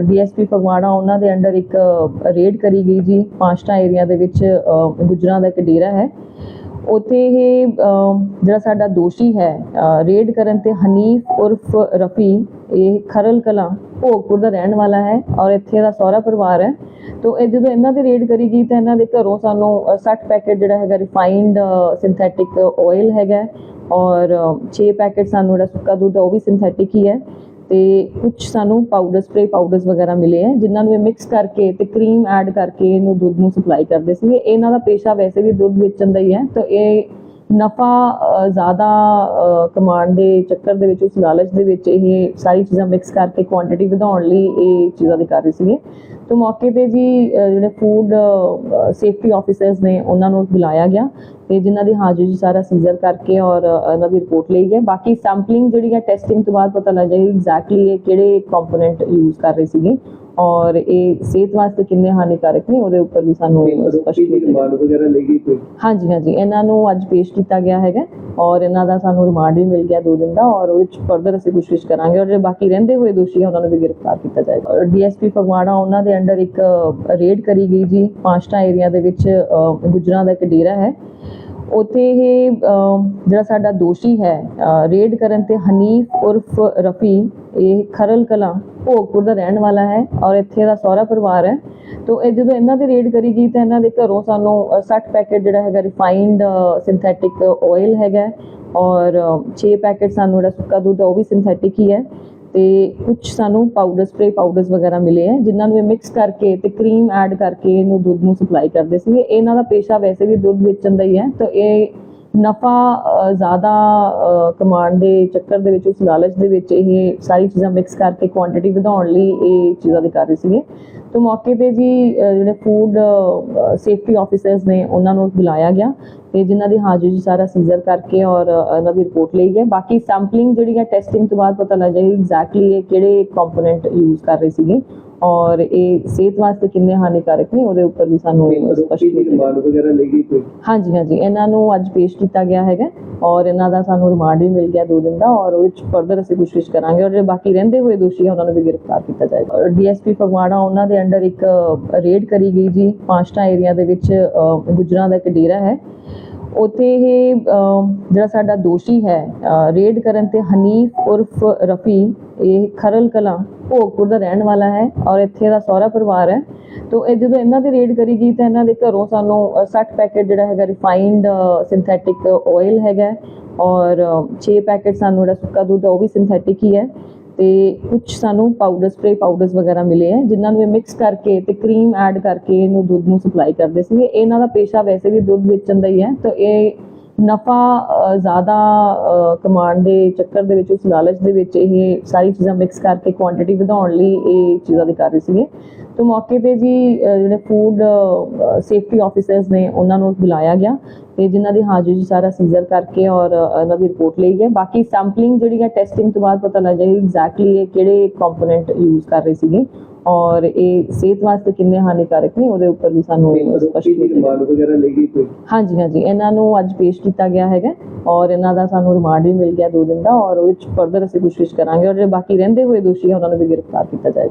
DSP Phagwara ਉਹਨਾਂ ਦੇ under ਇੱਕ ਰੇਡ ਕਰੀ ਗਈ ਜੀ ਪਾਂਚਟਾ ਏਰੀਆ ਦੇ ਵਿੱਚ ਅ, ਗੁੱਜਰਾਂ ਦਾ ਇੱਕ ਡੇਰਾ ਹੈ। ਉੱਥੇ ਇਹ ਜਿਹੜਾ ਸਾਡਾ ਦੋਸ਼ੀ ਹੈ ਰੇਡ ਕਰਨ ਤੇ ਹਨੀਫ ਉਰਫ ਰਫੀ ਇਹ ਖਰਲ ਕਲਾਂ ਭੋਗਪੁਰ ਦਾ ਰਹਿਣ ਵਾਲਾ ਹੈ ਔਰ ਇੱਥੇ ਦਾ ਸਹੁਰਾ ਪਰਿਵਾਰ ਹੈ। ਤੋ ਇਹ ਜਦੋਂ ਇਹਨਾਂ 'ਤੇ ਰੇਡ ਕਰੀ ਗਈ ਤਾਂ ਇਹਨਾਂ ਦੇ ਘਰੋਂ ਸਾਨੂੰ ਅ, 60 ਪੈਕੇਟ ਜਿਹੜਾ ਹੈਗਾ ਰਿਫਾਈਨਡ ਸਿੰਥੈਟਿਕ ਆਇਲ ਹੈਗਾ ਔਰ 6 ਪੈਕੇਟ ਸਾਨੂੰ ਜਿਹੜਾ ਸੁੱਕਾ ਦੁੱਧ ਹੈ ਉਹ ਵੀ ਸਿੰਥੈਟਿਕ ਹੀ ਹੈ। ਤੇ ਕੁਝ ਸਾਨੂੰ ਪਾਊਡਰ ਸਪਰੇ ਪਾਊਡਰਸ ਵਗੈਰਾ ਮਿਲੇ ਹੈ ਜਿਨ੍ਹਾਂ ਨੂੰ ਇਹ ਮਿਕਸ ਕਰਕੇ ਤੇ ਕਰੀਮ ਐਡ ਕਰਕੇ ਇਹਨੂੰ ਦੁੱਧ ਨੂੰ ਸਪਲਾਈ ਕਰਦੇ ਸੀ ਇਹਨਾਂ ਦਾ ਪੇਸ਼ਾ ਵੈਸੇ ਵੀ ਦੁੱਧ ਵੇਚਣ ਦਾ ਹੀ ਹੈ, ਤਾਂ ਇਹ ਨਫਾ ਜ਼ਿਆਦਾ ਕਮਾਉਣ ਦੇ ਚੱਕਰ ਦੇ ਵਿੱਚ, ਉਸ ਲਾਲਚ ਦੇ ਵਿੱਚ ਇਹ ਸਾਰੀ ਚੀਜ਼ਾਂ ਮਿਕਸ ਕਰਕੇ ਕੁਆਂਟੀਟੀ ਵਧਾਉਣ ਲਈ ਇਹ ਚੀਜ਼ਾਂ ਦੇ ਕਰ ਰਹੇ ਸੀਗੇ। ਤੋਂ ਮੌਕੇ ਤੇ ਜੀ ਜਿਹੜੇ ਫੂਡ ਸੇਫਟੀ ਆਫੀਸਰਸ ਨੇ, ਉਹਨਾਂ ਨੂੰ ਬੁਲਾਇਆ ਗਿਆ ਤੇ ਜਿਨ੍ਹਾਂ ਦੀ ਹਾਜ਼ਰੀ 'ਚ ਸਾਰਾ ਸੀਜ਼ਰ ਕਰਕੇ ਔਰ ਇਹਨਾਂ ਦੀ ਰਿਪੋਰਟ ਲਈ ਗਈ ਬਾਕੀ ਸੈਂਪਲਿੰਗ ਜਿਹੜੀ ਹੈ ਟੈਸਟਿੰਗ ਤੋਂ ਬਾਅਦ ਪਤਾ ਲੱਗ ਜਾਏਗੀ ਐਗਜ਼ੈਕਟਲੀ ਇਹ ਕਿਹੜੇ ਕੰਪੋਨੈਂਟ ਯੂਜ਼ ਕਰ ਰਹੇ ਸੀਗੇ। ਔਰ ਇਹ ਸਿਹਤ ਵਾਸਤੇ ਕਿੰਨੇ ਹਾਨੀਕਾਰਕ ਨੇ ਉਹਦੇ ਉੱਪਰ ਵੀ ਸਾਨੂੰ ਸਪਸ਼ਟ ਰਿਮਾਂਡ ਵਗੈਰਾ ਲਈ ਗਈ ਕੋਈ? ਹਾਂਜੀ ਹਾਂਜੀ ਇਹਨਾਂ ਨੂੰ ਅੱਜ ਪੇਸ਼ ਕੀਤਾ ਗਿਆ ਹੈਗਾ ਔਰ ਇਹਨਾਂ ਦਾ ਸਾਨੂੰ ਰਿਮਾਂਡ ਵੀ ਮਿਲ ਗਿਆ ਦੋ ਦਿਨ ਦਾ ਔਰ ਵਿੱਚ ਫਰਦਰ ਅਸੀਂ ਕੋਸ਼ਿਸ਼ ਕਰਾਂਗੇ ਔਰ ਜਿਹੜੇ ਬਾਕੀ ਰਹਿੰਦੇ ਹੋਏ ਦੋਸ਼ੀ ਉਹਨਾਂ ਨੂੰ ਵੀ ਗ੍ਰਿਫਤਾਰ ਕੀਤਾ ਜਾਏਗਾ। ਡੀਐਸਪੀ ਫਗਵਾੜਾ ਉਹਨਾਂ ਦੇ ਅੰਡਰ ਇੱਕ ਰੇਡ ਕਰੀ ਗਈ ਜੀ ਪਾਂਚਟਾ ਏਰੀਆ ਦੇ ਵਿੱਚ ਗੁੱਜਰਾਂ ਦਾ ਇੱਕ ਡੇਰਾ ਹੈ। ਉੱਥੇ ਇਹ ਜਿਹੜਾ ਸਾਡਾ ਦੋਸ਼ੀ ਹੈ ਰੇਡ ਕਰਨ ਤੇ ਹਨੀਫ ਉਰਫ ਰਫੀ ਇਹ ਖਰਲ ਕਲਾਂ ਭੋਗਪੁਰ ਦਾ ਰਹਿਣ ਵਾਲਾ ਹੈ ਔਰ ਇੱਥੇ ਦਾ ਸਹੁਰਾ ਪਰਿਵਾਰ ਹੈ। ਤੋ ਇਹ ਜਦੋਂ ਇਹਨਾਂ ਦੀ ਰੇਡ ਕਰੀ ਗਈ ਤਾਂ ਇਹਨਾਂ ਦੇ ਘਰੋਂ ਸਾਨੂੰ ਅ, 60 ਪੈਕੇਟ ਜਿਹੜਾ ਹੈਗਾ ਰਿਫਾਈਨਡ ਸਿੰਥੈਟਿਕ ਆਇਲ ਹੈਗਾ ਔਰ 6 ਪੈਕੇਟ ਸਾਨੂੰ ਜਿਹੜਾ ਸੁੱਕਾ ਦੁੱਧ ਉਹ ਵੀ ਸਿੰਥੈਟਿਕ ਹੀ ਹੈ ਤੇ ਕੁਝ ਸਾਨੂੰ ਪਾਊਡਰ ਸਪਰੇ ਪਾਊਡਰਸ ਵਗੈਰਾ ਮਿਲੇ ਹੈ ਜਿਨ੍ਹਾਂ ਨੂੰ ਇਹ ਮਿਕਸ ਕਰਕੇ ਤੇ ਕਰੀਮ ਐਡ ਕਰਕੇ ਇਹਨੂੰ ਦੁੱਧ ਨੂੰ ਸਪਲਾਈ ਕਰਦੇ ਸੀਗੇ। ਇਹਨਾਂ ਦਾ ਪੇਸ਼ਾ ਵੈਸੇ ਵੀ ਦੁੱਧ ਵੇਚਣ ਦਾ ਹੀ ਹੈ। ਤਾਂ ਇਹ ਨਫਾ ਜ਼ਿਆਦਾ ਅ, ਕਮਾਉਣ ਦੇ ਚੱਕਰ ਦੇ ਵਿੱਚ ਉਸ ਲਾਲਚ ਦੇ ਵਿੱਚ ਇਹ ਸਾਰੀ ਚੀਜ਼ਾਂ ਮਿਕਸ ਕਰਕੇ ਕੁਆਂਟੀਟੀ ਵਧਾਉਣ ਲਈ ਇਹ ਚੀਜ਼ਾਂ ਦੇ ਕਰ ਰਹੇ ਸੀਗੇ। ਤੋਂ ਮੌਕੇ ਤੇ ਜੀ ਜਿਹੜੇ ਫੂਡ ਸੇਫਟੀ ਆਫੀਸਰਸ ਨੇ ਉਹਨਾਂ ਨੂੰ ਬੁਲਾਇਆ ਗਿਆ ਤੇ ਜਿਨ੍ਹਾਂ ਦੀ ਹਾਜ਼ਰੀ 'ਚ ਸਾਰਾ ਸੀਜ਼ਰ ਕਰਕੇ ਔਰ ਅ, ਇਹਨਾਂ ਦੀ ਰਿਪੋਰਟ ਲਈ ਗਈ ਬਾਕੀ ਸੈਂਪਲਿੰਗ ਜਿਹੜੀ ਹੈ ਟੈਸਟਿੰਗ ਤੋਂ ਬਾਅਦ ਪਤਾ ਲੱਗ ਜਾਏਗੀ ਐਗਜ਼ੈਕਟਲੀ ਇਹ ਕਿਹੜੇ ਕੰਪੋਨੈਂਟ ਯੂਜ਼ ਕਰ ਰਹੇ ਸੀਗੇ। ਔਰ ਇਹ ਸਿਹਤ ਵਾਸਤੇ ਕਿੰਨੇ ਹਾਨੀਕਾਰਕ ਨੇ ਉਹਦੇ ਉੱਪਰ ਵੀ ਸਾਨੂੰ ਸਪਸ਼ਟ ਹਾਂਜੀ ਹਾਂਜੀ। ਇਹਨਾਂ ਨੂੰ ਅੱਜ ਪੇਸ਼ ਕੀਤਾ ਗਿਆ ਹੈਗਾ ਔਰ ਇਹਨਾਂ ਦਾ ਸਾਨੂੰ ਰਿਮਾਂਡ ਵੀ ਮਿਲ ਗਿਆ ਦੋ ਦਿਨ ਦਾ ਔਰ ਉਹ ਵਿੱਚ ਫਰਦਰ ਅਸੀਂ ਕੋਸ਼ਿਸ਼ ਕਰਾਂਗੇ ਔਰ ਜਿਹੜੇ ਬਾਕੀ ਰਹਿੰਦੇ ਹੋਏ ਦੋਸ਼ੀ ਆ ਉਹਨਾਂ ਨੂੰ ਵੀ ਗ੍ਰਿਫਤਾਰ ਕੀਤਾ ਜਾਏਗਾ। ਡੀਐਸਪੀ ਫਗਵਾੜਾ ਉਹਨਾਂ ਦੇ ਅੰਡਰ ਇੱਕ ਰੇਡ ਕਰੀ ਗਈ ਜੀ ਪਾਂਚਟਾ ਏਰੀਆ ਦੇ ਵਿੱਚ ਗੁੱਜਰਾਂ ਦਾ ਇੱਕ ਡੇਰਾ ਹੈ। ਉੱਥੇ ਇਹ ਜਿਹੜਾ ਸਾਡਾ ਦੋਸ਼ੀ ਹੈ ਰੇਡ ਕਰਨ ਤੇ ਹਨੀਫ ਉਰਫ ਰਫੀ ਇਹ ਖਰਲ ਕਲਾਂ ਭੋਗਪੁਰ ਦਾ ਰਹਿਣ ਵਾਲਾ ਹੈ ਔਰ ਇੱਥੇ ਦਾ ਸਹੁਰਾ ਪਰਿਵਾਰ ਹੈ। ਤੋ ਇਹ ਜਦੋਂ ਇਹਨਾਂ ਦੀ ਰੇਡ ਕਰੀ ਗਈ ਤਾਂ ਇਹਨਾਂ ਦੇ ਘਰੋਂ ਸਾਨੂੰ ਅ, 60 ਪੈਕੇਟ ਜਿਹੜਾ ਹੈਗਾ ਰਿਫਾਈਨਡ ਸਿੰਥੈਟਿਕ ਆਇਲ ਹੈਗਾ ਔਰ 6 ਪੈਕੇਟ ਸਾਨੂੰ ਜਿਹੜਾ ਸੁੱਕਾ ਦੁੱਧ ਉਹ ਵੀ ਸਿੰਥੈਟਿਕ ਹੀ ਹੈ ਤੇ ਕੁਝ ਸਾਨੂੰ ਪਾਊਡਰ ਸਪਰੇ ਪਾਊਡਰਸ ਵਗੈਰਾ ਮਿਲੇ ਹੈ ਜਿਨ੍ਹਾਂ ਨੂੰ ਇਹ ਮਿਕਸ ਕਰਕੇ ਤੇ ਕਰੀਮ ਐਡ ਕਰਕੇ ਇਹਨੂੰ ਦੁੱਧ ਨੂੰ ਸਪਲਾਈ ਕਰਦੇ ਸੀਗੇ। ਇਹਨਾਂ ਦਾ ਪੇਸ਼ਾ ਵੈਸੇ ਵੀ ਦੁੱਧ ਵੇਚਣ ਦਾ ਹੀ ਹੈ। ਤਾਂ ਇਹ ਨਫਾ ਜ਼ਿਆਦਾ ਕਮਾਉਣ ਦੇ ਚੱਕਰ ਦੇ ਵਿੱਚ, ਉਸ ਲਾਲਚ ਦੇ ਵਿੱਚ ਇਹ ਸਾਰੀ ਚੀਜ਼ਾਂ ਮਿਕਸ ਕਰਕੇ ਕੁਆਂਟੀਟੀ ਵਧਾਉਣ ਲਈ ਇਹ ਚੀਜ਼ਾਂ ਦੇ ਕਰ ਰਹੇ ਸੀਗੇ। ਤੋਂ ਮੌਕੇ ਤੇ ਜੀ ਜਿਹੜੇ ਫੂਡ ਸੇਫਟੀ ਆਫੀਸਰਸ ਨੇ, ਉਹਨਾਂ ਨੂੰ ਬੁਲਾਇਆ ਗਿਆ ਤੇ ਜਿਨ੍ਹਾਂ ਦੀ ਹਾਜ਼ਰੀ 'ਚ ਸਾਰਾ ਸੀਜ਼ਰ ਕਰਕੇ ਔਰ ਇਹਨਾਂ ਦੀ ਰਿਪੋਰਟ ਲਈ ਗਈ ਬਾਕੀ ਸੈਂਪਲਿੰਗ ਜਿਹੜੀ ਹੈ ਟੈਸਟਿੰਗ ਤੋਂ ਬਾਅਦ ਪਤਾ ਲੱਗ ਜਾਏਗੀ ਐਗਜ਼ੈਕਟਲੀ ਇਹ ਕਿਹੜੇ ਕੰਪੋਨੈਂਟ ਯੂਜ਼ ਕਰ ਰਹੇ ਸੀਗੇ। ਔਰ ਇਹ ਸਿਹਤ ਵਾਸਤੇ ਕਿੰਨੇ ਹਾਨੀਕਾਰਕ ਨੇ ਉਹਦੇ ਉੱਪਰ ਵੀ ਸਾਨੂੰ ਸਪਸ਼ਟ ਕੋਈ? ਹਾਂਜੀ ਹਾਂਜੀ। ਇਹਨਾਂ ਨੂੰ ਅੱਜ ਪੇਸ਼ ਕੀਤਾ ਗਿਆ ਹੈਗਾ ਔਰ ਇਹਨਾਂ ਦਾ ਸਾਨੂੰ ਰਿਮਾਂਡ ਵੀ ਮਿਲ ਗਿਆ ਦੋ ਦਿਨ ਦਾ ਔਰ ਉਹ ਵਿੱਚ ਫਰਦਰ ਅਸੀਂ ਕੋਸ਼ਿਸ਼ ਕਰਾਂਗੇ ਔਰ ਜਿਹੜੇ ਬਾਕੀ ਰਹਿੰਦੇ ਹੋਏ ਦੋਸ਼ੀ ਆ ਉਹਨਾਂ ਨੂੰ ਵੀ ਗ੍ਰਿਫਤਾਰ ਕੀਤਾ ਜਾਏਗਾ।